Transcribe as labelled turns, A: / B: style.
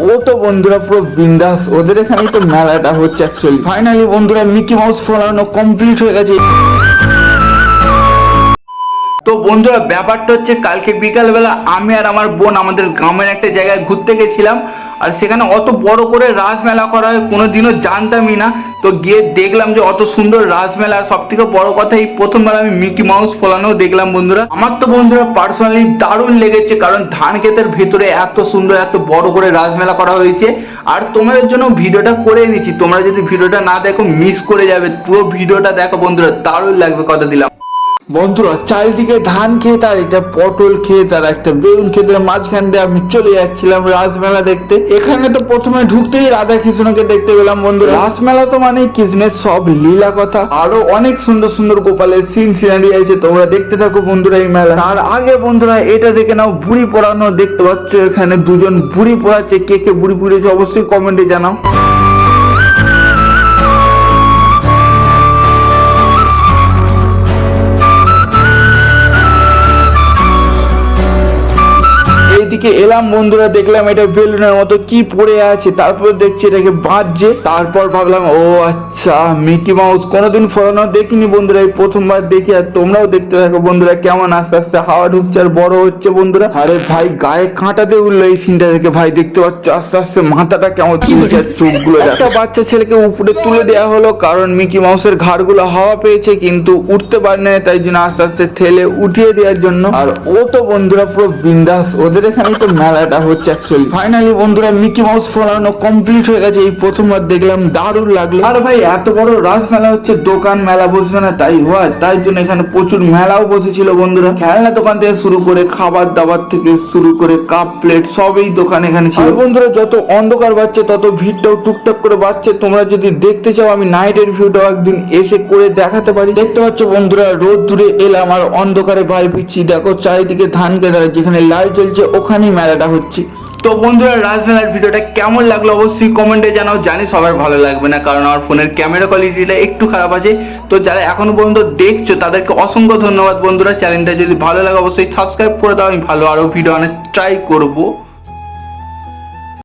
A: ও তো বন্ধুরা পুরো বিন্দাস। ওদের এখানেই তো মেলাটা হচ্ছে অ্যাকচুয়ালি ফাইনালি বন্ধুরা মিকি মাউস ফলানো কমপ্লিট হয়ে গেছে। তো বন্ধুরা, ব্যাপারটা হচ্ছে কালকে বিকালবেলা আমি আর আমার বোন আমাদের গ্রামের একটা জায়গায় ঘুরতে গেছিলাম। আর সেখানে অত বড় করে রাসমেলা করা হয়, কোনোদিনও জানতামই না। তো গিয়ে দেখলাম যে অত সুন্দর রাসমেলা সব থেকে বড় কথা এই প্রথমবার আমি মিকি মাউস ফলানো দেখলাম বন্ধুরা। আমার তো বন্ধুরা পার্সোনালি দারুণ লেগেছে, কারণ ধান ক্ষেতের ভেতরে এত সুন্দর, এত বড় করে রাসমেলা করা হয়েছে। আর তোমাদের জন্য ভিডিওটা করে এনেছি, তোমরা যদি ভিডিওটা না দেখো মিস করে যাবে। পুরো ভিডিওটা দেখো বন্ধুরা, দারুণ লাগবে কথা দিলাম। বন্ধুরা, চারিদিকে ধান খেয়ে আর এটা পটল খেয়ে তার একটা বেগুন ক্ষেতের মাঝখান দিয়ে আমি চলে যাচ্ছিলাম রাজমেলা দেখতে। এখানে তো প্রথমে ঢুকতেই রাধা কৃষ্ণকে দেখতে পেলাম বন্ধুরা। রাসমেলা তো মানে কৃষ্ণের সব লীলা কথা। আরও অনেক সুন্দর সুন্দর গোপালের সিন সিনারি আছে, তোমরা দেখতে থাকো বন্ধুরা এই মেলা তার আগে বন্ধুরা, এটা দেখে নাও, বুড়ি পড়ানো দেখতে পাচ্ছ এখানে দুজন বুড়ি পড়াচ্ছে। কে কে বুড়ি পড়েছে অবশ্যই কমেন্টে জানাও। এইদিকে এলাম বন্ধুরা দেখলাম এটা বেলুনের মতো কি পড়ে আছে তারপর দেখছি এটাকে বাজছে। তারপর ভাবলাম ও আচ্ছা মিকি মাউস কোনোদিন ফোরানো দেখিনি বন্ধুরা এই প্রথমবার দেখি আর তোমরাও দেখতে থাকো বন্ধুরা কেমন আস্তে আস্তে হাওয়া ঢুকছে আর বড় হচ্ছে বন্ধুরা। আরে ভাই গায়ে কাঁটাতে উঠল এই সিনটা দেখে ভাই দেখতে পাচ্ছ আস্তে আস্তে মাথাটা কেমন চুলছে আর চোখগুলো একটা বাচ্চা ছেলেকে উপরে তুলে দেওয়া হলো কারণ মিকি মাউসের ঘাড়গুলো হাওয়া পেয়েছে কিন্তু উঠতে পারে না তাই জন্য আস্তে আস্তে ঠেলে উঠিয়ে দেওয়ার জন্য। আর ও তো বন্ধুরা পুরো বিন্দাস ওদের এখানেই তো মেলাটা হচ্ছে অ্যাকচুয়ালি ফাইনালি বন্ধুরা মিকি মাউস ফলানো কমপ্লিট হয়ে গেছে। এই প্রথমবার দেখলাম, দারুণ লাগল। আর ভাই, এত বড় রাস মেলা হচ্ছে, দোকান মেলা বসবে না, তাই হয়, তাই জন্য এখানে প্রচুর মেলাও বসেছিল বন্ধুরা। খেলনা দোকান থেকে শুরু করে খাবার দাবার থেকে শুরু করে কাপ প্লেট সবই দোকান এখানে ছিল। বন্ধুরা, যত অন্ধকার বাড়ছে, তত ভিড়টাও টুকটাক করে বাড়ছে। তোমরা যদি দেখতে চাও, আমি নাইটের ভিউটাও একদিন এসে করে দেখাতে পারি। দেখতে পাচ্ছ বন্ধুরা, রোদ দূরে এলাম, আর অন্ধকারে ভাই পিচ্ছি। দেখো, চারিদিকে ধান কেদার যেখানে লাইট জ্বলছে ওখানেই মেলাটা হচ্ছে। তো বন্ধুরা, রাজমেলার ভিডিওটা কেমন লাগল অবশ্যই কমেন্টে জানাও। জানি সবার ভালো লাগবে না, কারণ আমার ফোনের ক্যামেরা কোয়ালিটিটা একটু খারাপ আছে। তো যারা এখনও পর্যন্ত দেখছ, তাদেরকে অসংখ্য ধন্যবাদ বন্ধুরা। চ্যানেলটা যদি ভালো লাগে, অবশ্যই সাবস্ক্রাইব করে দাও। আমি ভালো আরও ভিডিও অনেক ট্রাই করব।